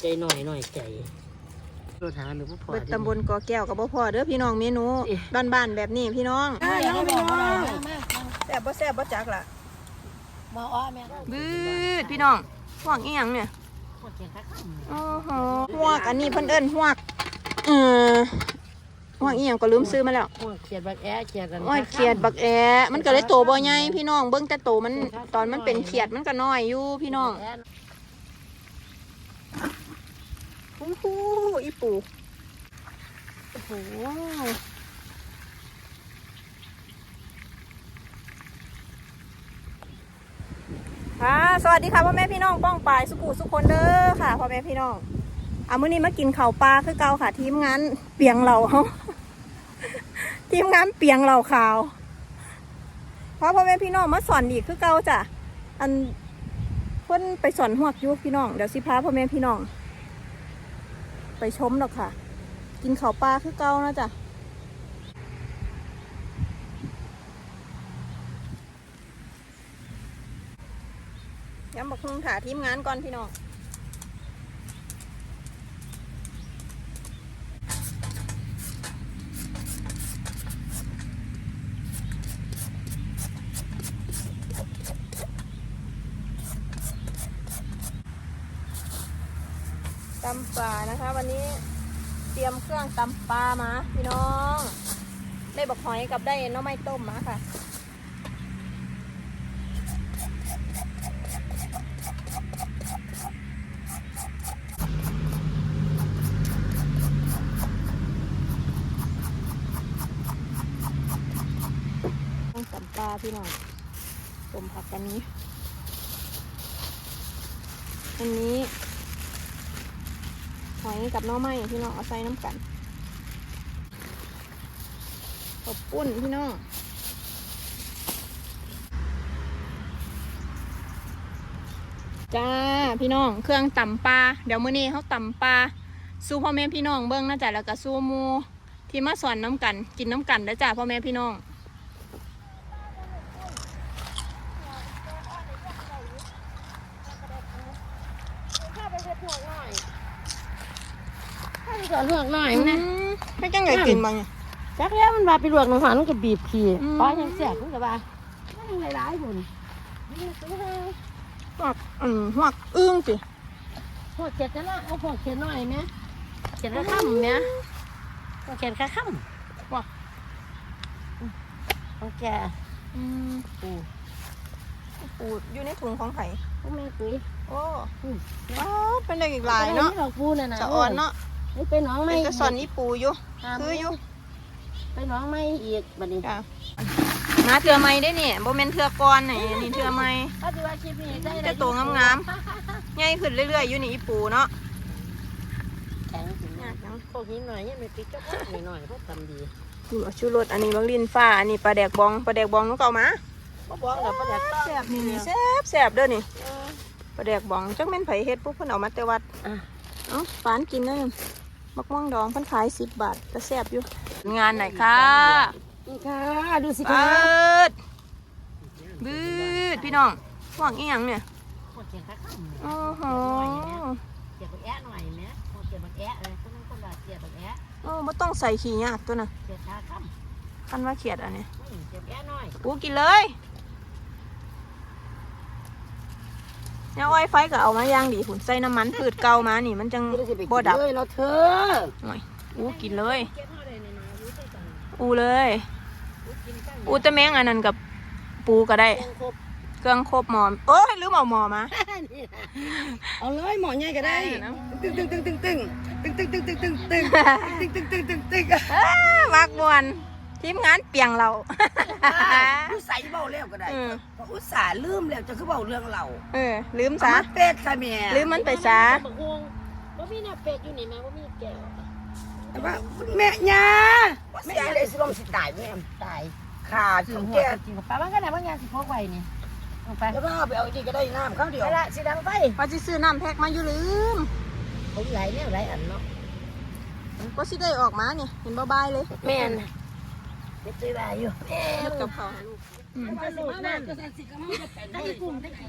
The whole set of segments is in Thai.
ใจหน่อยหน่อยใจรถหาหรือว่าพอเบิดตำบลกอแก้วกับบ่พอเด้อพี่น้องเมนูเอ๊ะบ้านๆแบบนี้พี่น้องอ่าน้องพี่น้องแซ่บบ่แซ่บบ่จักล่ะมาอ้อแม่บืดพี่น้องหวกอีหยังเนี่ยปวดเขียนข้างโอ้โหหวกอันนี้เพิ่นเอิ้นหวกเออหวกอีหยังก็ลืมซื้อมาแล้วหัวเขียดบักแอะเขียดกันโอ้ยเขียดบักแอมันก็เลยโตบ่ใหญ่พี่น้องเบิ่งแต่โตมันตอนมันเป็นเขียดมันก็น้อยอยู่พี่น้องโอ้โหอีปูโอ้โหค่ะสวัสดีค่ะพ่อแม่พี่น้องป้องปายสุกูสุคนเด้อค่ะพ่อแม่พี่น้องอะมื้อนี้มากินข้าวปลาคือเก่าค่ะ ทีมงานเปียงเราเฮาทีมงานเปียงเราขาวเพราะพ่อแม่พี่น้องมาสอนอีกคือเก่าจ้ะอันเพิ่นไปสอนหวกยุพี่น้องเดี๋ยวสิพาพ่อแม่พี่น้อง ไปชมหรอกค่ะ กินข้าวปลาคือเก่านะจ้ะย้ำบอกคุณค่ะทีมงานก่อนพี่น้อง ตำปลานะคะ วันนี้เตรียมเครื่องตำปลามา พี่น้อง ได้บอกหอยกับได้น้อไม้ต้มมาค่ะต้องตำปลาพี่น้องต้มผักกันนี้ อันนี้ อยกับน้อไม้พี่น้องเอาใส่น้ำกันขอบปุ้นพี่น้องจ้าพี่น้องเครื่องตำปลาเดี๋ยวมื้อนี้เขาตำปลาสู้พ่อแม่พี่น้องเบิ้งนะจ๊ะแล้วก็สู้มูที่มาสอนน้ำกัน กินน้ำกันนะจ้าพ่อแม่พี่น้อง ข้าไปเช็ดหัวหน่อย ข้าไปสอนหัวหน่อยอืนะมให้จังไงกินบ้างเนี่ยจักแล้วมันมาไปลวกน้ำหวานมันก็บีบขี้อืมป้ายังแสบมันก็ว่ามันยังหลายๆบุญนี่ซื้อให้หวักอืมหวักอึ้งสิพวกเขียดจะละเอาพวกเขียดหน่อยไหมเขียดข้าค่ำไหมพวกเขียดข้าค่ำว่ะของแกอืมปูปูอยู่ในถุงของไผ่พวกแม่กุ้ยโอ้อืมว้าวเป็นเด็กอีกหลายเนาะดอกปูน่ะนะจะอ่อนเนาะนี่ ไปหน้องเป็ไม่นกระสอนนี่ปูอยู่คืออยู่ไปหน้องไม่อีกบัดนี้จ้ะมาเถื่อไม้ได้เนี่ยโบเมนเถื่อก้อนไหนนี่เถื่อไม้ถ้าดูว่าคลิปนี้ได้แต่ตัวงามใหญ่ขึ้นเรื่อยๆอยู่นี่อีปูเนาะแข็งถึงนะพวกนี้หน่อยยังไม่ปิดก็หน่อยหน่อยๆเพราะทำดีอยู่ชูรสอันนี้บังลินฟ้าอันนี้ปลาแดกบองปลาแดกบองนุกเอามาบ่บอกแล้วบ่อยากต้องแซ่บนี่นี่แซ่บแซ่บเด้อนี่ปลาแดกบองจักแม่นไผเฮ็ดปุ๊บเพิ่นเอามาแต่วัดอะเอ้าฝานกินเด้อ มักม่วงดองเพิ่นขาย10บาทก็แซ่บอยู่ งานไหนค่ะนี่ค่ะดูสิเบิคะดบืดพี่น้องหวังอีหยังเนี่ยพวกเขียดข้าค่ำโอ้โหเขียดบักแอะหน่อยไหมพวกเขียดบักแอะเลยเขาต้องคนละเขียดบักแอะโอ้ไม่ต้องใส่ขี้ยากตัวน่ะเขียดข้าค่คันว่าเขียดอันนี้ำอืมเขียดแอะหน่อยกูกินเลย เนี่ยอ้อยไฟก็เอามาย่างดีหุ่นใส่น้ำมันพืชเก่ามานี่มันจังบ่ดับเลยเราเธออูกินเลยเขียดเท่าใดในนารู้ใจจังอูเลยรู้กินกันอูแตะแมงอันนั้นกับปูก็ได้ยังครบเครื่องครบหมอมโอ้ยลืมเอาหมอมานี่นะเอาเลยหมอใหญ่ก็ได้ได้นะตึ้งตึ้งตึ้งตึ้งตึ้งตึ้งตึ้งตึ้งตึ้งตึ้งตึ้งตึ้งตึ้งตึ้งตึ้งอ้ามากมวน ทีมงานเปียงเรา ผู้ใส่เบาแล้วก็ได้เออเพราะอุตส่าห์ลืมแล้วจะคือเบาเรื่องเราเออลืมสาซะเป็ดค่ะแม่ลืมมันไปซะบักฮวงว่ามีหน้าเป็ดอยู่นี่แม่ว่ามีแก้วแต่ว่าแม่ยาแม่ยาเลยสิลมสิตายแม่ตายขาดถึถึงงหัวแก่จริงป้ามันก็ได้ว่างานสิพกไว้นี่ลงไปแล้วก็เอาไปเอาจริงก็ได้น้ำข้าวเดียวไปละสิดังไปว่าสิซื้อน้ำแพ็กมาอยู่ลืมผมไหลเนี่ยไหลอันเนาะก็สิได้ออกมาเนี่ยเห็นบ่บายเลย แม่น ไม่ตุยบาอยู่แม่เฮ็ดกับข้าวให้ลูกมันได้กุ้งได้ไข่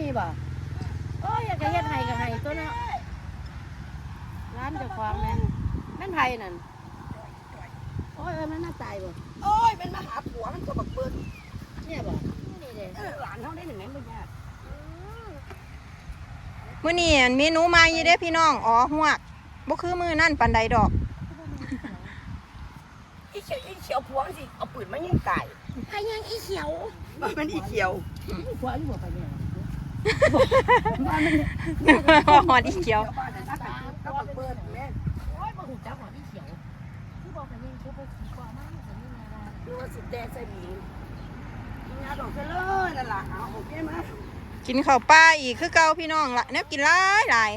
นี่บ่โอ้ยอยากะเฮ็ดไห้ก็ให้ตัวเนาะร้านเจ้าของแม่นแม่นไผนั่นโอ้ยเออมันน่าตายบ่โอ้ยเป็นมหาผัวมันก็บักเบิ้เนี่ยบ่นี่เด้อหลานเฮาได้หนึ่งแม่นบ่ยาก มื้อนี้อันเมนูใหม่อยู่เด้พี่น้องอ๋อหวกบ่คือมื้อนั่นปานใดดอกอีเขียวอีเขียวผัวมันสิเอาปืนมายิงไก่ไผยังอีเขียวมันเป็นอีเขียวผัวอยู่บ่ไปเนี่ยหอดอีเขียวบ้านนั้นนะก็บักเบิ้ลแม่โอ้ยบ่ฮู้จักว่าอีเขียวคือบอกกันยังคือบ่ขี่กว่ามามันก็มีแนวได้ดูว่าสิแดงใส่หมีงานดอกเซเลยนั่นล่ะเอาโอเคไหม กินข้าวปลาอีกคือเก่าพี่น้องละแนวกินหลายหลาย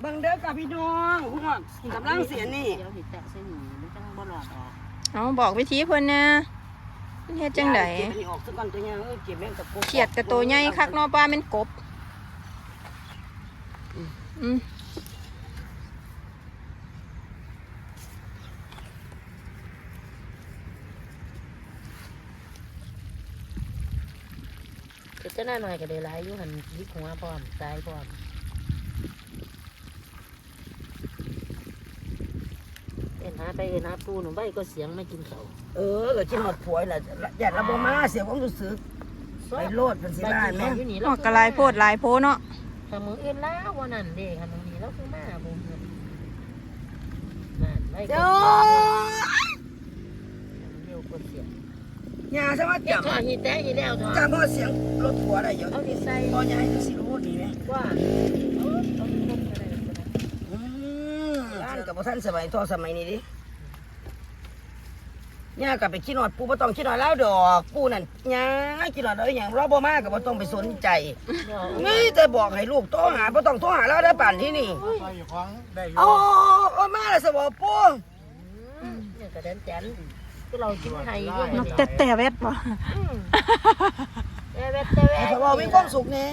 เบิ่งเด้อกับพี่น้องพวกกำลังเสียนี่เดี๋ยวสิแตะใส่หนีมันจังบ่หลอดออกเอาบอกวิธีเพิ่นนะเพิ่นเฮ็ดจังไดเก็บอันนี้ออกซะก่อนตัวเนี้ยเอ้ยเก็บแม่งกับกบเขียดกับตัวใหญ่คักเนาะปลาเป็นกบอืม เฮ็ดจังหน่อยก็ได้หลายอยู่หั่นยิกหัวพร้อมตายพร้อมเอ็นหาไปเอ็นหาปูหนูใบก็เสียงไม่กินเขาวเออก็กินหอดผัวน่ะอย่าระบมาเสียความรู้สึกไปโลดมันสิได้ไหมอยู่นี่ออกกระลายโพดหลายโพเนาะถ้ามืออื่นแล้ววันนั้นเด็กคันนี้เราคือมาบ่เงินนั่นไม่ก็เจ้าเร็วกว่าเสียงอ ย่าซะว่าเจ้าจับข้าฮีแต่ยีแล้วเถอะจำว่าเสียงรถผัวได้เยอะเอาที่ใส่พอใหญ่ดูสิรู้ดีไหมว่าเอาเอาที่ต้นก็ได้ก็ได้อืมร้านกับท่านสมัยทอสมัยนี้ดิย่ากับไปคิดหอดปูบ่ต้องคิดหอดแล้วดอกปูนั่นย่าคิดหอดเอาอย่างเราบ่มากับบ่ต้องไปสนใจเดี๋ยวนี่จะบอกให้ลูกโทรหาบ่ต้องโทรหาแล้วได้ป่านที่นี่ไปของได้อยู่โอ้โอ้มาแล้วสบอปูเนี่ยกระเด็นแจน ก็เรากินไทยด้วยนกแต่แต่เวทบ่เอเวตเตเวสบอมีความสุขแน่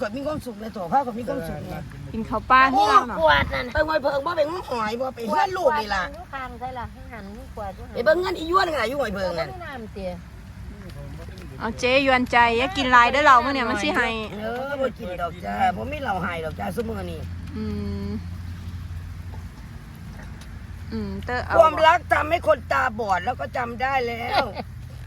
ข่อยมีความสุขในตัวพาข่อยมีความสุขแน่กินข้าวปลาที่เราเนาะขวดนั่นไปงอยเพิงบ่ไปงอหอยบ่ไปเฮือนลูกนี่ล่ะขวดข้างใช่ล่ะข้างหันขวดอยู่หันไปเบิ่งเงินอีย้วนกันน่ะอยู่งอยเพิงนั่นไม่น้ำเตี๋ยเอาเจยวนใจอย่ากินหลายเด้อเรามื้อเนี่ยมันสิให้เออบ่กินดอกจ้าบ่มีเหล้าให้ดอกจ้าซุมื้อนี้อืม อืมเตอเอาความรักทำให้คนตาบอดแล้วก็จำได้แล้ว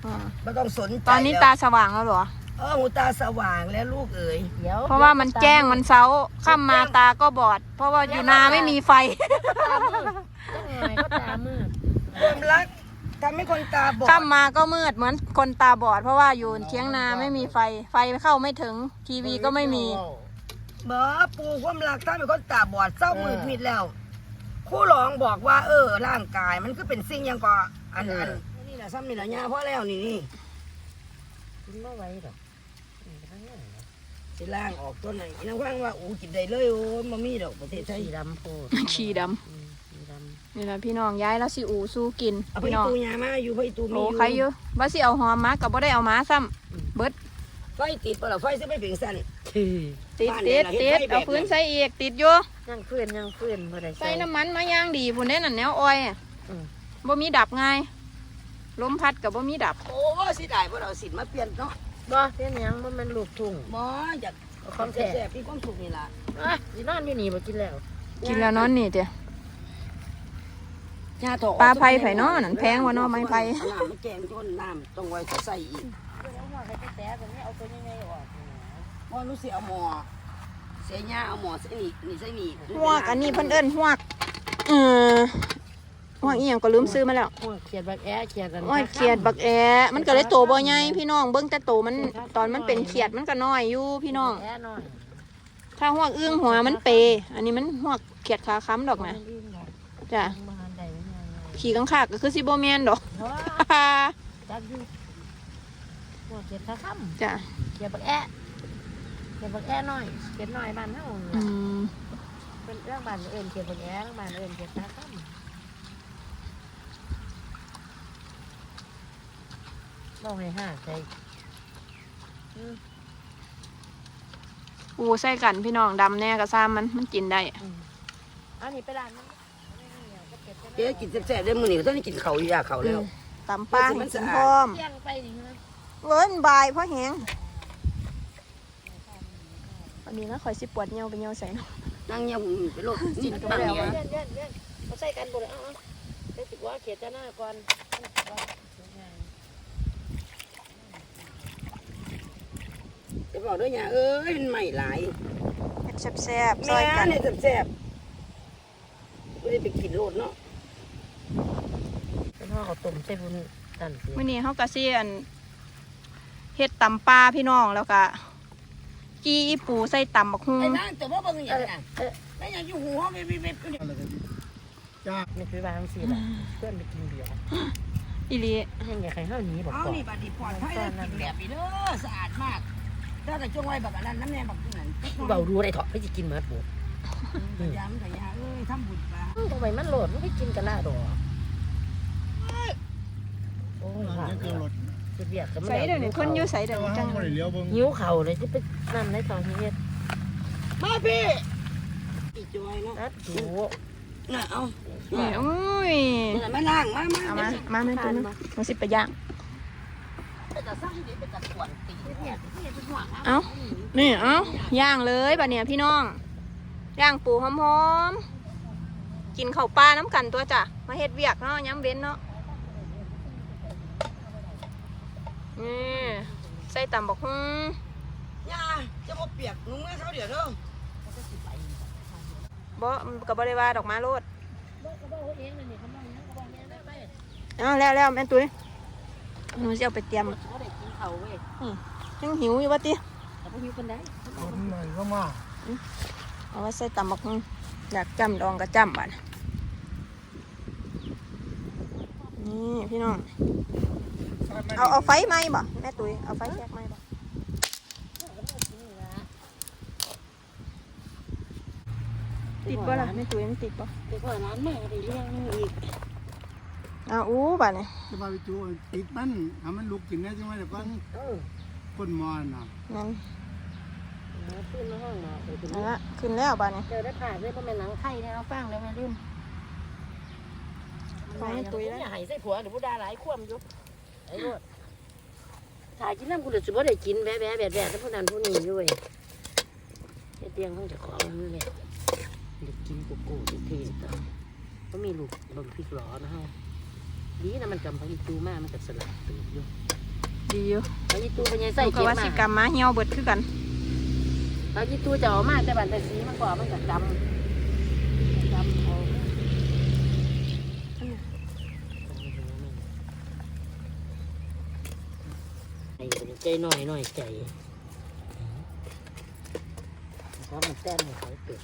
อ่าไม่ต้องสนใจตอนนี้แล้วตาสว่างแล้วเหรอ เออหูตาสว่างแล้วลูกเอ๋ย เดี๋ยวเพราะว่ามันแจ้งมันเซาค่ำมาตาก็บอด เพราะว่าอยู่นาไม่มีไฟตามืดจังไงก็ตามืดความรักทำให้คนตาบอดค่ำมาก็มืดเหมือนคนตาบอด เพราะว่าอยู่เทียงนาไม่มีไฟ ไฟเข้าไม่ถึงทีวีก็ไม่มีเบอปูความรักทำให้คนตาบอดเศร้ามืดมิดแล้ว ครู่ร้องบอกว่า เออ ร่างกายมันก็เป็นสิ่งอยังก็อันอันนี่แหละซ้ำนี่แหละยาพ่อแล้วนี่นี่กินไม่ไหวหรอกอืมทั้งนั้นนะสิล่างออกตัวไหนน้องฟังว่าอู้กินได้เลยโอ้ยมามีดอกประเทศไทยสีดำโพดขี่ดอืมสีดำนี่แหละพี่น้องย้ายแล้วสิอูสู้กินเอาไปพี่น้องตูยามาอยู่ไปตูมีโอ้ใครอยู่ว่าสิเอาหอมมากับบ่ได้เอามาซ้ำเบิด ไฟติดปะล่ะไฟจะไม่เปลี่ยนสั้นำติดบ้านไหนติดล่ะเฮ็ดติดไฟแบบเอาพื้นนั้นใส่อีกติดอยู่ยังเพื่อนยังเพื่อนบ่ได้ใส่น้ำมันมาย่างดีพุ่นเด้นั่นแนวออยอะอืมบ่มีดับไงลมพัดกับบ่มีดับ โอ้สิได้พวกเราสิมาเปลี่ยนเนาะบ่เพี้ยนหยังมันมันลูกทุ่งบ่อยากเอาคควาวามมแท้แซ่บๆมีความสุขนี่ล่ะอะสินอนอยู่นี่บ่กินแล้ว กินแล้วนอนนี่เจ้ะยาถอปลาไผ่ไผ่น้อนั่นแพงกว่าน้อไม้ไผ่เอาน้ำมาแกงจนน้ำต้องไว้ใส่อีกเอาหัวไปแตะๆแบบนี้เอาตัวใหญ่ๆออกว่ารู้สิเอาหมอเสียยาเอาหมอใส่นี่นี่ใส่นี่หวกอันนี้เพิ่นเอิ้นหวกเออหวกอีหยังก็ลืมซื้อมาแล้วหัวเขียดบักแอะเขียดกันโอ้ยเขียดบักแอมันก็เลยโตบ่ใหญ่พี่น้องเบิ่งแต่โตมันตอนมันเป็นเขียดมันก็น้อยอยู่พี่น้อง แอะน้อยถ้าหวกอึ้งหัวมันเป อันนี้มันหวกเขียดขาค้ำดอกนะจ้ะมาหันใดมันยังไงขี่กังขากก็คือสิบ่แม่นดอกเพราะว่าจักอยู่ หัวเขียดขาค่ำจ้ะเขียดบักแอะเขียดบักแอะน้อยเขียดน้อยบ้านเฮาอืมเป็นเรื่องบ้านเอิญเขียดบักแอะเรื่องบ้านเอิญเขียดขาค่ำลองให้ห้าใจอูใส่กันพี่น้องดำแน่ก็ซ้ำมันมันกินได้อันนี้ไปร้านนั้นเอ๊ะกินแซ่บๆได้มื้อนี้ก็ต้องได้กินข้าวอยู่ยาข้าวแล้ว ตำปลาให้กินพร้อม เที่ยงไปนี่นะ เวิ้นบายเพราะแหงนนี้นะข่อยสิปวดเหี่ยวไปเหี่ยวใส่เนาะนั่งเงียบไปโลดจิ้จิ้นนกักับบแล้แล้ววเล่นเล่นเล่นเขาใส่กันบ่เลยเอ้าเอ้าเดี๋ยวสิว่าเขียนจะหน้าก่อนจะบอกด้วยเนี่ยเอ้ยมันใหม่หลายเฮ็ดแซ่บๆซแม่อยกันเนี่ยแซ่บๆไม่ได้ไปกินโลดเนาะเป็นห่อข้าวต้มใส่บุญตันสิมื้อนี้เฮาก็สิอัน เฮ็ดตำปลาพี่น้องแล้วก็กี้อีปูใส่ตำบักฮุ่งไอ้นั่นแต่ว่าบางอย่างน่ะไอ้อย่างอยู่หูห้องไม่ไม่ไม่ไม่ไม่คือวางสิล่ะเพื่อนไปกินเบียร์อีหลีให้ไงใครเฮาหนีบอกเอาก่อนนี่บัดนี้ปลอดภัยแล้วกินแบบนี้เด้อสะอาดมากถ้าแต่ช่วงไว้แบบอันนั้นน้ำแน่บักนั่นเบาดูได้เถอะไม่จะกินหมาปูพยายามพยายามเอ้ยทำบุญปลาทำไมมันโหลดมันไม่กินกันละดอกโอ้ยว่าจะเบียดกันใส่เดี๋ยวนี้เพิ่นอยู่ใส่เดี๋ยวนี้จังหิวเข่าเลยจะไปนั่นในท้องเฮ็ดมาพี่อีจอยเนาะนัดดูน่ะเอานี่อุ้ยเนี่ยมาล้างมามาเอามามาแม่ตัวนึงมาสิไปย่างเป็นตะสร้างนี่เป็นตะส่วนตีเนี่ยเนี่ยเป็นหัวเอ้านี่เอ้าย่างเลยบัดเนี่ยพี่น้อง ย่างปูหอมๆ กินข้าวปลาน้ำกันตัวจ้ะ มาเฮ็ดเวียกเนาะย้ำเว้นเนาะ นี่ใส่ตำบักฮุ่งย่าจะมาเปียกนุ่งให้เขาเดี๋ยวเด้อบ่กับบริวาดอกไม้โลดเอาแล้วแล้วแม่ตุ้ยหนูจะเอาไปเตรียมเขาได้กินเข่าเว้ยยังหิวอยู่วะติแต่พวกหิวกันได้เอาไว้ใส่ตำบักฮุ่งอยากจำดองก็จำบัดนี่พี่น้อง เอาเอาไฟไหมบ่แม่ตุ้ยเอาไฟแยกไหมบ่ติดบ่ล่ะแม่ตุ้ยมันติดบ่ไปก่อนร้านแม่ได้เรื่องนึงอีกเอาอู้บัดนี่จะมาไปจูติดมันทำมันลุกกินได้ใช่ไหมเดี๋ยวก่อนเออคนมอนน่ะนั่นขึ้นมาห้องเนาะไปถึงนั่นละขึ้นแล้วบัดนี่เจอได้ผ่าด้วยเพราะมันหนังไข่เนี่ยเอาฟังแล้วไม่ลืมไฟให้ตุ้ยแล้วอย่าหายใส่ผัวเดี๋ยวผู้ดาหลายควมอยู่ ไอ้รถถ่ายกินน้ำกูเดือดสุบ่ได้กินแบ๊ะแบ๊ะแบ๊ะแบ๊ะแล้วผู้นั้นผู้นี้ด้วยเฮ็ดเตียงของเจ้าของนี่แหละเด็กกินกูกูเท่ๆต่อก็มีลูกเบิ่งพริกหลอนะฮะดีนะมันกำพังอีตูมากมันก็สลัดตื่นอยู่ดีอยู่พังอีตูเป็นยังใส่ก็เก็บว่ามาสิกรรมมาเหี่ยวเบิดคือกันพังอีตูจะเอามาแต่บันแต่สีมันก็มันก็กำกำเอาไอ้คน ใจหน่อยหน่อยใจเพราะมันแต้มให้เขาเป็ด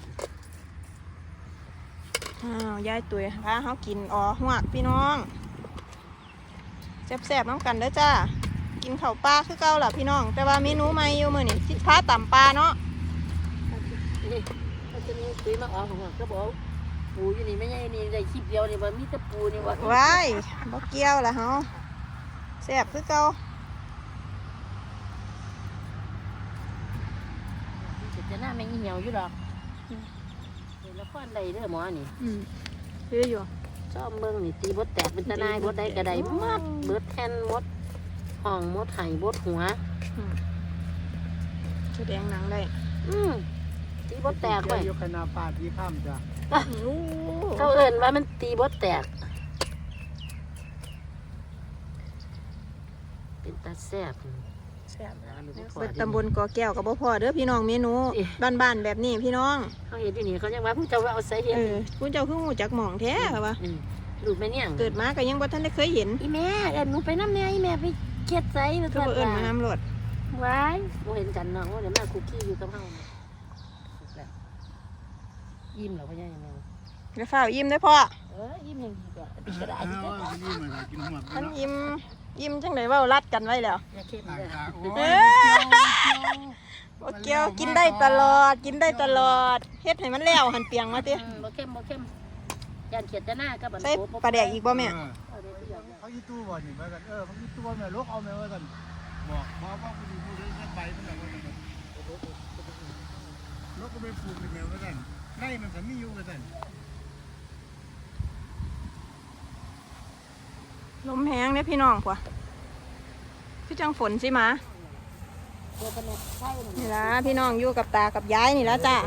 อ้าวยายตุ๋ยพาเขากินอ๋อหวกพี่น้องแซ่บๆน้ำกันเด้อจ้ากินข้าวปลาคือเก่าล่ะพี่น้อง แต่ว่าเมนูใหม่อยู่มื้อนี้สิพาต่ำปลาเนาะนี่มันจะมีคุยมาอ๋อของมันก็บอกปูอยู่นี่ไม่ใช่นี่ได้คลิปเดียวนี่ว่ามีแต่ปูนี่ว่าว้ายบ่เกี่ยวล่ะเฮาแซ่บคือเก่า จะ หน้าไม่เหี่ยวอยู่หรอกเห็นแล้วก้อนใดเด้อหมอนี่อืมคืออยู่ชอบเบิ่งนี่ตีบดแตกเป็นตะนายบดใดกระไดหมดเบิดแทนหมดห้องหมดไห้บดหัวแสดงหนังได้อืมตีบดแตกไปไว้ยกคณะปาที่ข้ามจ้ะอู้เขาเอิ่นว่ามันตีบดแตก เป็นตาแซ่บแซ่บนะลูกพ่อเปิดเด้อตำบลกอแก้วกับบ่พอเด้อพี่น้องเมนูอิบ้านๆแบบนี้พี่น้องเขาเห็นที่นี่เขายังว่าผู้เจ้าว่าเอาใส่เห็ดเออคุณเจ้าคือหูจักหม่องแท้ค่ะวะมลูกแม่เนี่ยงเกิดมาก็ยังบ่ทันได้เคยเห็นอีแม่เอ็นหนูไปน้ำแน่อีแม่ไปเกลียดใจมาคือบ่เอิ้นมาน้ำรดว้ายโมเห็นกันน้องว่าเดี๋ยวมาคุกกี้อยู่กับเฮายิ้มเหรอพ่อใหญ่ยังไงแล้วฝ้าวยิ้มได้อพ่อเออยิ้มยังดีกว่าก็ได้อ้าวนี่มันกินหมดอันยิ้ม ยิ้มจังไดเว้ารัดกันไว้แล้วอย่าเข้มต่างเลยตาโอ้เอยอบ่เกี่ยวกินได้ตลอด กินได้ตลอดเฮ็ดให้มันแล้วหันเปียงมาติอืมบ่เข้มบ่เข้มยันเขียดจะหน้ากับบันใส่โป๊ปลาแดกอีกบ่แม่ เอาเดี๋ยวเดี๋ยวเดี๋ยวเขาอีตู้บ่นี่มากันเออเขาอีตู้บ่แม่ลูกเอาแม่ว่ากันบอกบอกว่าผู้ดีผู้ดีใบมันแบบว่าลูกก็ไปปลูกในแมวว่ากันไล่มันก็มีอยู่ว่ากัน ลมแห้งเด้อพี่น้องพ่อคือจังฝนสิมาเดี๋ยวเป็นไข่หนึ่งนี่ละพี่น้องอยู่กับตากับยายนี่ละจ้ะ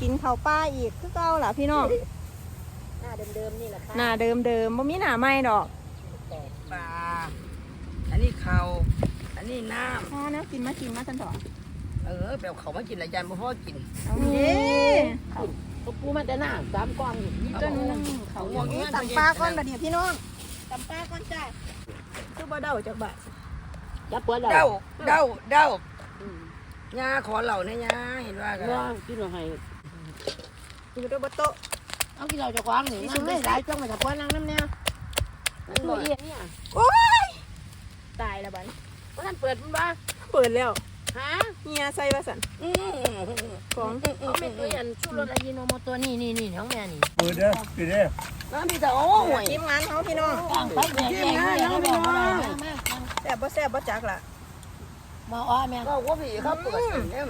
กินข้าวป้าอีกคือเก่าล่ะพี่น้องหน้าเดิมๆนี่แหละค่ะหน้าเดิมเดิมๆบ่มีหน้าใหม่ดอกปลาอันนี้เขาอันนี้น้พอนะกินมากินมาทันต่อำเออแปลว่าเขามากินอะไรยันบ่พ่อกินเอาเด้ตัวปูมันแต่หน้าสามกองอยู่นี่ต้นนึงเขาเอาเอยู่ตำปลาก่อนบัดนี้พี่น้องตำปลาก่อนจ้ะคือบ่เดาจากบาทจับปวดเราเด้าเด้าเด้าญาขอเหล่าเนี่ยญาเห็นว่ากันเนาะกินเราให้อยู่ตัวบนโต๊ะเอากินเราจะคว้างหนึ่งนั่งไม่หลายจ้องไปจับปวดนั่งน้ำเนี่ยนั่นบ่เอียเนี่ยโอ้ยตายแล้วบัดนี้เพราะนั่นเปิดมันบ้าเปิดแล้ว ฮะเฮียใส่ว่าสันอืมของเอาไม่ตัวยันชูรสอายิโนโมโตนี่นี่นี่ของแม่นี่เปิดเด้อปิดเด้อน้ำพี่สาวโอ้ยทีมงานเขาพี่น้องตั้งไปแย่แย่แย่แล้วแบบว่ามาแซ่บบ่แซ่บบ่จักล่ะมาอ้อแม่ก็ว่าพี่เขาเปิดเนี่ย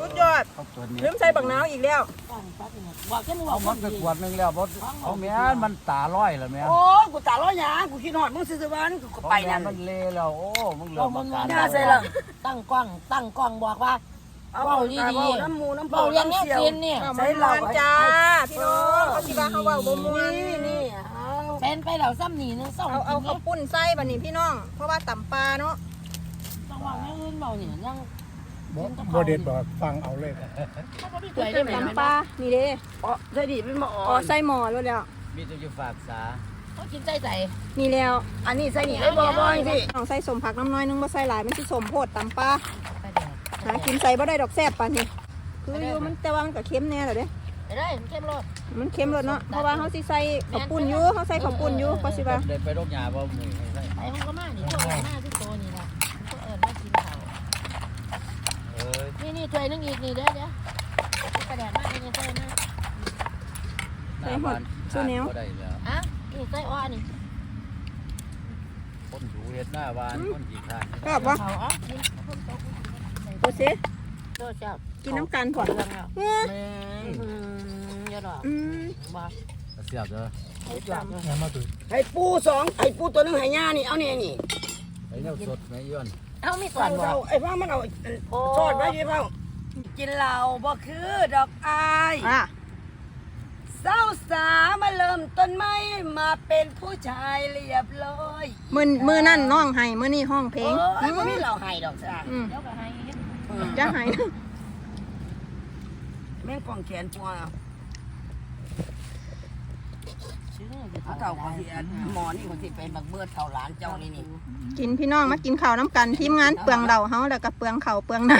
สุดยอดเขาเปิดนี่ลืมใส่บักนาวอีกแล้วตั้งปั๊บเนี่ยบอกแค่นี้บอเอากมันไปขวดหนึงแล้วบ่เอาแม่นมันตาร้อยแล้วแม่โอ้กูตาล้อยากูคิดหอดมึงซื้อๆวันกูไปนั่น มันเละแล้วโอ้มึงเหลือเอามามันกามารญาใส่ละ ตั้งกล้อง ตั้งกล้องบอกว่า เอาเบาดีๆน้ำมูน้ำเบาเรียนแง่กินเนี่ยเอามันมวนจ้าพี่น้องเขาสิว่าเขาเว้าบ่ม่วนนี่นี่เอาเป็นไปแล้วซ้ำหนีนึงสองเอาเอาข้าวปุ้นใส่บัดนี้พี่น้อง เพราะว่าตำปลาเนาะต้องว่าไม่อื่นเบาเนี่ยยัง บ่บ่เด็ดบ่ฟังเอาเลยเขาก็ไม่เคยได้ไหมตำปลานี่เด้อ๋อใส่ดีเป็นหมออ๋อใส่หม้อแล้วแล้วมีแต่อยู่ฝากษาเขากินใจใจนี่แล้ว อันนี้ใส่นี่ได้บ่บ่สิต้องใส่สมผักน้ำน้อยนึงบ่ใส่หลายมันสิสมโพดตำปลาไปแดดหากินใส่บ่ได้ดอกแซ่บปานนี้คืออยู่มันแต่ว่ามันก็เค็มแน่แหละเด้ไปได้มันเข้มรสมันเค็มรสเนาะเพราะว่าเขาสิใส่ข้าวปุ้นอยู่เขาใส่ข้าวปุ้นอยู่ก็สิว่าได้ไปโรงยาบ่มื้อให้ไอ้ห้องก็มานี่พวกหน้าที่โตนี่แหละพวกเอิญมากินเขา เอ้ย นี่นี่ถ้วยนึงอีกนี่เด้อเด้อไปแดดมากเลยใส่มาหน้าบ้านบ่ได้แล้วอะนี่ใส่อ้อนี่คนอยู่เฮ็ดหน้าบ้านคนขี้คร้านชอบบ่เขาอ๋อกินเพิ่มโต๊ะโอเคโต๊ะเจ้ากินน้ำกันพอเรื่องแล้วเอ้ออืมอย่าดอกอืมบ่เสียบเด้อให้จอดเลยแม่มาตุให้ปูสองให้ปูตัวนึงให้ย่านี่เอาเนี่ยนี่ไอ้แนวสดแม่ย้อน เอามีก่อนบ่เอาไอ้พ่อมันเอาทอดไว้ดิพ่อกินเหล้าบ่คือดอกอายอะสาวสามาเริ่มต้นไม่มาเป็นผู้ชายเรียบร้อยมื้อมื้อนั่นน้องให้มื้อนี้ห้องเพลงเออไม่มีเราให้ดอกจ้าอืมเดี๋ยวก็ให้จะให้แม่งกองแขนปัวซื้อ เอาเก่าของที่หมอนี่คนที่เป็นบักเบิดเท่าหลานเจ้านี่นี่กินพี่น้องมากินข้าวน้ำกันทีมงานเปลืองเราเฮาแล้วก็เปลืองข้าวเปลืองน้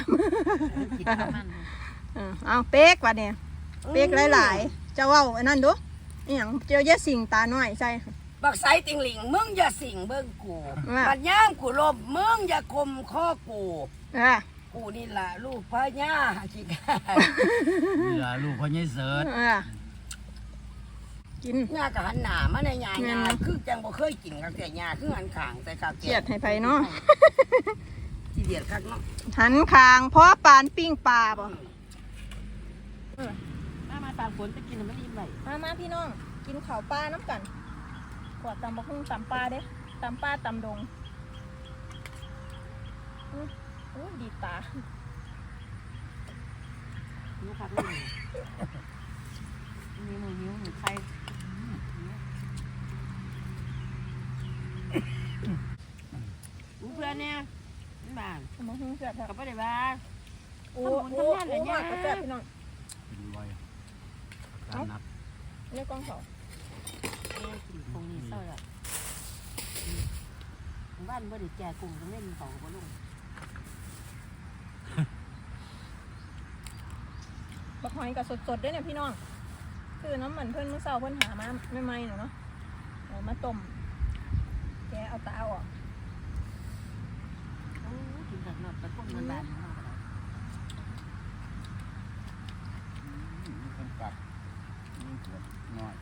กินข้าวมันำเออเอาเป๊กว่ะเนี่ยเป๊กหลายๆเจ้าเว้าอันนั้นดูอหย่างเจ้าอย่าสิ่งตาน้อยใส่บักไซติงหลิงมึงอย่าสิ่งเบิ่งกูว่าบัดย่ามกูลบมึงอย่าคมข้อกูอะกูนี่ล่ะลูกพญาขี้กานี่ล่ะลูกพ่อใหญ่เสิร์ชอะ กินย่ากะหันหน้ามาในยาแม่ญานนะคือจังบ่เคยกินกับแต่ยาคือหันข้างแต่ข้าวเกียดให้ไผเนาะที่เดียดคักเนาะหันคางเพราะปานปิ้งปลาบ่มามาตามฝนไปกินมันดีไหมมามาพี่น้อง กินข้าวปลาน้ำกันขวดตำบักหุ่งตำปลาเด้ตำปลาตำดงอื้ออู้ดีตานี่ครับนี่มีหมูหิวหมูไข่เพื่ อนเนี่ยบ้านตำบักหุ่งแซ่บแท้กับป้าเดี๋ยวบ้านโอ้ทำโอ้บุญทำงานเหรอโอ้เนี่ยมากก็แซ่บพี่น้องกินไว้การนับเรียกกล้องเขาคงนี่เศร้าอะบ้านบ่ได้แจกกุ้งต้องเล่นเขาบ่ลงบักหอยกับสดๆด้วยเนี่ยพี่น้อง คือน้ำมันเพิ่นเมื่อเช้าเพิ่นหามาใหม่ๆเนาะเนาะเอามาต้มแกะเอาตาออก โอ้กินกับนอดตะกุ่นมันบ้านมีคนกัดมีขวดน้อย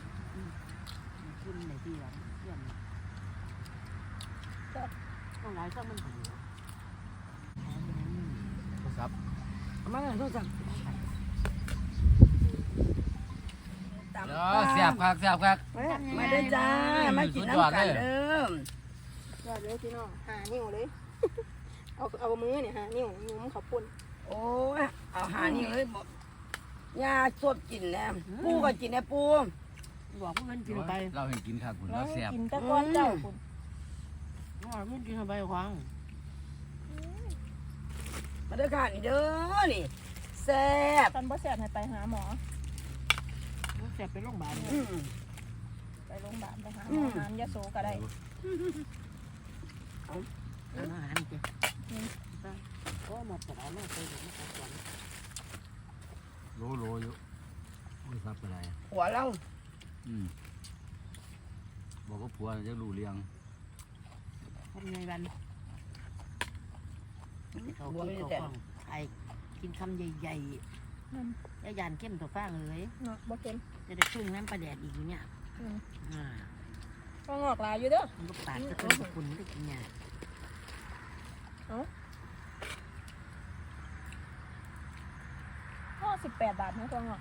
กินในที่ร้านเพื่อนต้องหลายก็มันถึงโทรศัพท์เอามาเลยโทษจังตามเด้อเสียบคักเสียบคักไว้อะมาเด้อจ้ามากินน้ำกันเด้อยอดเลยพี่น้องหานิ้วเลย เอาเอามือเนี่ยฮะนิ้วหนุ่มเขาปุ่นโอ้ยเอาหานี่เลยบ่ยาสดกินแน่ปูก็กินแน่ปูบอกว่ามันกินไปเราเห็นกินข้าวคุณแล้แล้ววแซ่บกินแตะก้อนเจ้าปุ่นบอกมันกินไปควางมาเด้อค่ะนี่เด้อนี่แซ่บตอนบ่แสบให้ไปหาหมอมันแสบไปโรงพยาบาลอืมไปโรงพยาบาลไปหาหอืมอมน้ำยาโสก็ได้อาหารจ้ะก็มาปลามาไปดูมาก่อนโลโลอยู่ไม่ทราบอะไรหัวเราอืมบอกว่าผัวจะรู้เลี้ยงทำไงบันเขาหัวกินไม่ได้เขาแต่ฟังไอ้กินคำใหญ่อืมๆแล้วยานเข้มตัวฟ้างเลยเนาะบ่เค็มจะได้พึ่งน้ำปลาแดดอีกอยู่เนี่ยอืมอ่าก็งอกหลายอยู่เด้อมันก็ปาดก็ต้นตะคุณได้กินเนี่ยก็ สิบแปดบาทนะตัวงอก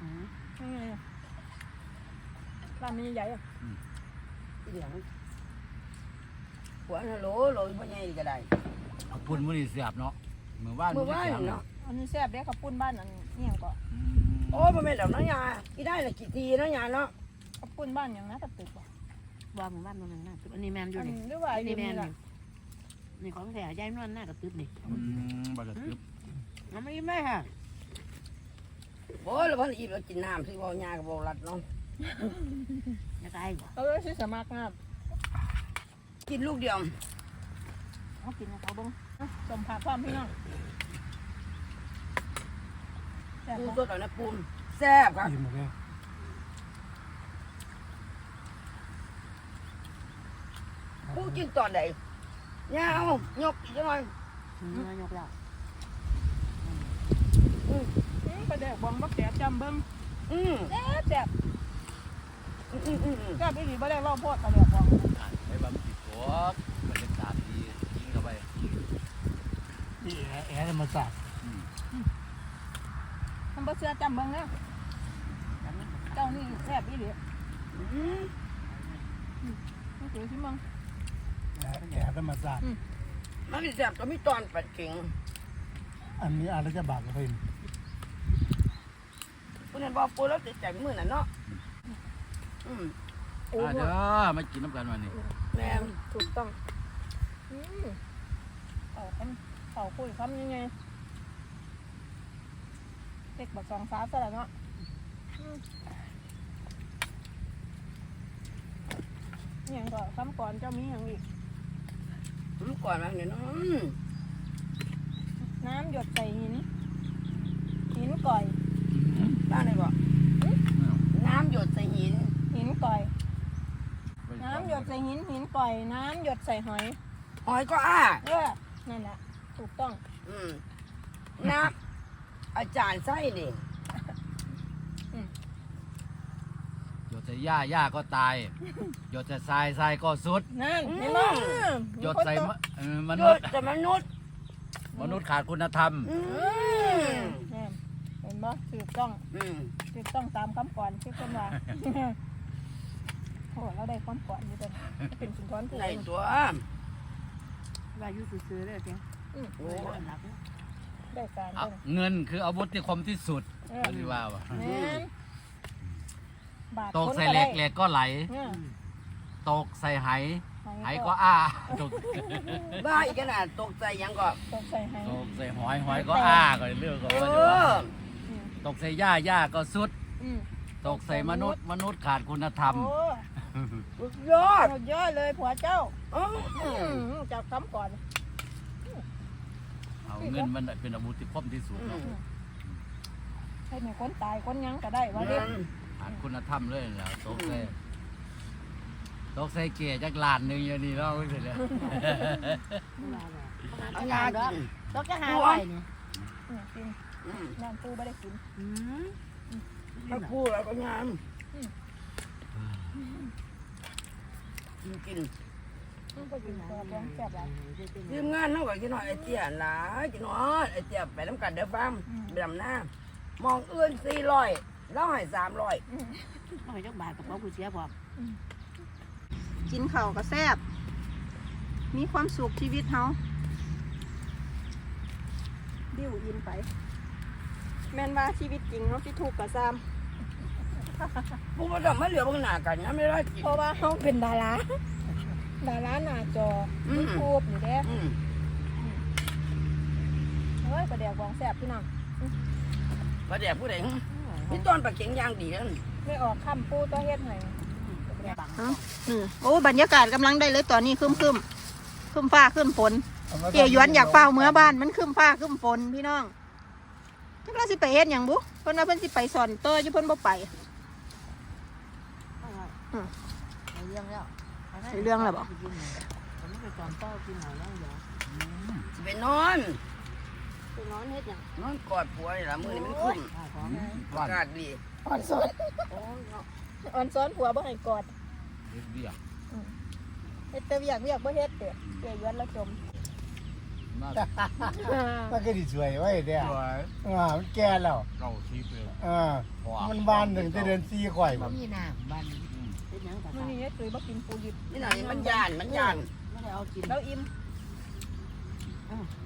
อืมนี่ไงร้านนี้ใหญ่อะเหลืองหัวฮัลโหลโหลบ่ใหญ่ก็ได้เอาปุ่นมื้อนี้แซ่บเนาะเมื่อวานเมื่อวานแซ่บเนาะอันนี้แซ่บเด้อเขาปุ้นบ้านอันนี่ยังก็อืมโอ้ยบ่แม่นดอกเนาะยาอีได้ละกี่ทีเนาะยาเนาะเขาปุ้นบ้านอย่างนะตะตึกบ่ว่าหมู่บ้านมันน่าอันนี้แมนอยู่อันนี่นี้หรือว่าอันนี่นี้แมนล่ะนี่นี่ของแถวยายนวลหน้ากระตึบนี่อืมบักกะตึบน้ำไม่ยิ้มได้ค่ะ โอ้ยแล้วเพิ่นอีบกินน้ำสิบ่ยาก็บ่รัดเนาะจะตายบ่เขาเลยสิสมัครงานกินลูกเดียวเขากินให้เขาเบ้งอะสมภาพพร้อมพี่น้องแซ่บปูบ่สดเอานะปูแซ่บครับอิ่มเลยปูกินตอนใดยาเอายกอีกจังหน่อยเนื้อยกแล้ว อืมไปแดกบองบักแซ่บจำเบิ่งอืมแซ่บแซ่บอืมอืมอืมอืมแซ่บอีหลีบ่ได้เล่าโพดไปแดกบองไอ้บะมันติดตัวบรรยากาศดีกินเข้าไปนี่แอร์แอร์ธรรมศาสตร์อืมทำบ่เชื่อจำเบิ่งเด้อเจ้านี่แซ่บอีหลีอืมนี่ถือสิมึงแอร์แอร์ธรรมศาสตร์มันมีแซ่บก็มีตอนปัดเข่งอันนี้อาราชบัตรก็เป็นปู นั่นบอกปูแล้วติดใจมื้อนั้นเนาะอืมโอ้อ่าโหเด้อมากินน้ำกันวันนี้แม่นถูกต้องอืมเอาคำเอาคุยคำยังไงเด็กบักสองฟ้าซะแล้วเนาะอืมอหย่างก็คำก่อนเจ้ามีอย่างอีกรู้ก่อนว่าเนี่ยเนาะอืมน้ำหยดใส่หินหินก่อย บ้านไหนบ่น้ำหยดใส่หิน หินก่อย น้ำหยดใส่หินหินก่อย น้ำหยดใส่หอย หอยก็อ้าเออนั่นแหละถูกต้อง อืมน้ำอาจารย์ไส้นี่หยดใส่หญ้าหญ้าก็ตาย หยดใส่ทรายทรายก็สุด นั่นเห็นไหมหยดใส่มะเอ่อมหยนุษดย์แต่มนุษย์ มนุษย์ขาดคุณธรรม อืม นี่เห็นไหมถูกต้องอืมถูกต้องตามคำก่อนที่คนว่าโอ้เราได้คำก่อนอยู่เป็นเป็นสุนทรภู่ในตัวว่าอยู่ซื้อๆเลยเพียงอืมโอ้หลับได้การอะเลยเงินคืออาวุธที่คมที่สุดเออก็ที่ว่าว่ะแม่นบาทตกคนใส่ก็เหล็ได้กเหล็กก็ไหล เนี่ยตกใส่ไหไหหายก็อ้าตกบ้าอีกขนาดตกใจยังก็ตกใส่หายตกใส่หอยหอยก็อ้าก็เรื่องก็เอว่าจะว่าออืม ตกใส่หญ้าหญ้าก็สุด อืมตกใส่มนุษย์ มนุษย์ขาดคุณธรรม โอ้สุดยอดสุดยอดเลยผัวเจ้าอืมอืมจากคำก่อน เอาเงินมันเป็นอาวุธที่คมที่สุดอืเนาะมให้ในคนตายคนหยังก็ได้ว่าเด็กขาดคุณธรรมเลยนะตกใส่ตกใส่เกียร์จักลานหนึ่งอย่างนี้เนาะเสร็จแล้วเอางากินต้องจะหาไว้เนี่ยอืมกินอืม น้ำปูไม่ได้กินอืมถ้าพูดแล้วก็งามกินกินอืมก็กินตัวเลี้ยงแซ่บหลายทีมงานเนาะก็กินหน่อยไอเตี้ยหลายกินหน่อยไอเตี้ยไปน้ำกันเด้อฟังไปดำหน้ามองเอื้อนสี่ร้อยแล้วให้สามร้อยต้องให้จักบาทกับเขาผู้เสียบอกกินข้าวก็แซ่บมีความสุขชีวิตเฮาบิวอินไป แม่นว่าชีวิตจริงเนาะที่ถูกกับซ้ผู้บ่ต้องมาเหลือเบิ่งหน้ากันนะไม่ได้กิำนเพราะว่าเขาเป็นดารา ดาราหน้าจออืมยูทูบอยู่เด้อืมเฮ้ยประเดี๋ยวของแสบพี่น้องว่าแต่ผู้ใดหึมีต้นปลาเข็งอย่างดีนั่นไม่ออกคำปูตัวเฮ็ดให้โอ้บรรยากาศกำลังได้เลยตอนนี้คึมคึมคึมฟ้าคึมฝนเกี่ยย้อนอยากเฝ้าเมื่อบ้านมันคึมฟ้าคึมฝนพี่น้อง จักเราสิไปเฮ็ดหยังบุเพิ่นว่าเพิ่นสิไปสอนเตออยู่เพิ่นบ่ไปเรื่องแล้วใช่เรื่องแล้วบ่ มันไปสอนเต้ากินหอยแล้วอย่าสิไปนอนไปนอนเฮ็ดหยังนอนกอดผัวนี่ล่ะมื้อนี้มันคุ้มข้าวของอากาศดีอ่อนสอนโอ้ยเนาะอ่อนสอนผัวบ่ให้กอดเฮ็ดเบี้ยเฮ็ดแต่อยากเรียกบ่เฮ็ดเด้เกี่ยย้อนแล้วจม มามันก็ดีสวยไว้เด้อสวยอ่ามันแก่แล้วเก้าสิบเลยอ่ามันบานถึงจะเดินซีข่อยบ่บ่มีน้ำบ้านเฮ็ดหยังก็มื้อได้นี้เฮ็ดคือบ่กินปูดิบนี่น่ะนี่มันย่านมันย่านไม่ได้เอากินแล้วอิ่ม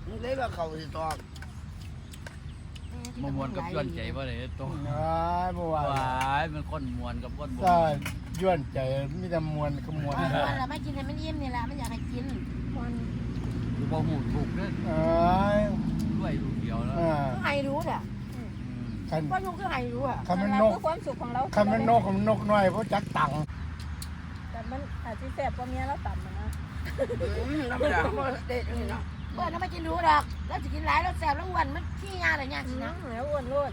มันเลยว่าเขาสิตอกมามวนกับย้อนใจบ่ได้ตรงอ้ายบ่ว่าว้ายมันคนมวนกับคนบ่ถ้าย้วนใจมีแต่มวนขมวนมันละไม่กินให้มันอิ่มนี่แหละมันอยากให้กินมัน คือบ่ฮู้ถูกเด้อเอ้ยด้วยลูกเดียวแล้วอ่าให้รู้เด้ออืมคัน ว่าลูกก็ให้รู้อะคันมันนั่นนก คือความสุขของเราคันมันนกมันนกน้อยเพราะจักตังค์แต่มันอาจสิแซ่บกว่าเมียเราต่ำอะนะอืมธรรมดาบ่เด็ดนี่เนาะเพื่อนไม่กินรู้ดอกแล้วจะกินหลายแล้วแสบแล้วอ้วนมันขี้ยาอะไรเนี่ยสินะแล้วอ้วนโลด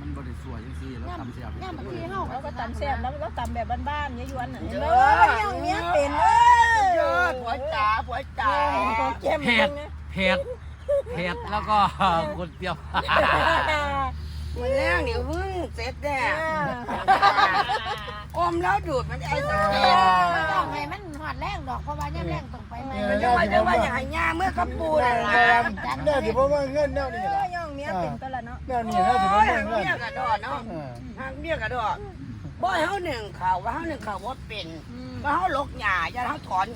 มันบ่ได้สวยจังซี่แล้วทำเสียบย่ามบางทีเฮาเราก็ตำแซ่บแล้วเราตำแบบบ้านๆยวนๆน่ะเยเห็นอะไหมยังเมียเป็นเอ้ยเย อะผัวจ๋าผัวจ๋าของเค็มเผ็เป็ดนไงเผ็ดเผ็ดแล้วก็คนเปรี้ยวมันแรงนี่พึ่งเสร็จแน่อมแล้วดูดมันไอ้สักไม่ต้องให้มันหอดแรงดอกเพราะว่าย่ามแรงต้องไปไหมมันจะว่าจะว่าอย่างไรย่าเมื่อกับปูน่ะแม่ล่ะนแน่สิบ่ว่าเงินแนวนี้เอล่ะอย่องเมียเป็นตัวละเนาะแนวนี้แน่สิบ่โอ้ยว่าเงินเมียกระดอเนาะอ่าทางเมียกระดอบ่ให้เฮาหนึ่งข่าวว่าเฮาหนึ่งข่าวว่าเป็นว่าเฮาลกหญ้าอย่าเฮาถอน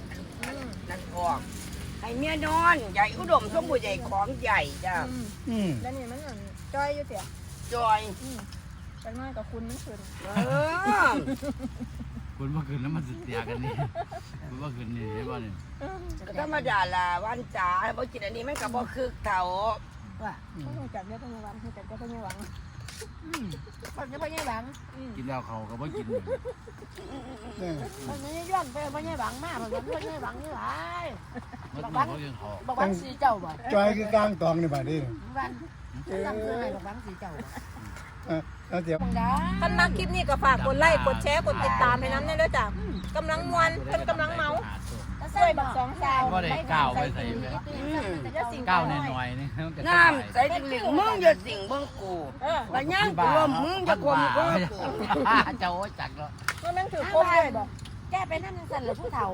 นั่นออกให้เมียนอนใหญ่อุดมสมบูรณ์ใหญ่ของใหญ่จ้ะอืมแล้วนี่มันจ้อยอยู่เสียจอยจังน้อยกับคุณมันขึ้นเออคุณบ่ขึ้นแล้วมันสิเตียกันนี่คุณบ่ขึ้นนี่เห็นบ่นี่ก็ธรรมดาล่ะวันจ๋าบ่กินอันนี้มันก็บ่คือเก่าต้องรู้จักเยอะต้องระวังรู้จักเยอะต้องระวัง คนจะไปยังหวังกินแล้วเขาก็บ่กินเออคนนี้ย้อนไปไปยังหวังมากคนนี้ไปยังหวังนี่หลายมันบ่เขากินเขาบอกว่าสีเจ้าบ่จอยคือกลางตองนี่บัดนี้วันจำคืออะไรบอกว่าสีเจ้าเออแล้วเดี๋ยวบังดาท่านมาคลิปนี้ก็ฝากกดไลค์กดแชร์กดติดตามให้น้ำได้ด้วยจ้ะกำลังมวนเพิ่นกำลังเมา ใส่บักสองสาวก็ได้ก้าวไปใส่แม่ก้าวหน่อยๆนี่มันก็น้ำใส่ถึงหลิงมึงอย่าสิ่งเบิ่งกูเออว่าย่างกูว่ามึงจะกลมกูเจ้าจักแล้วมันถือคมเลยบอกแก้ไปนั่นสั่นเลยผู้เฒ่า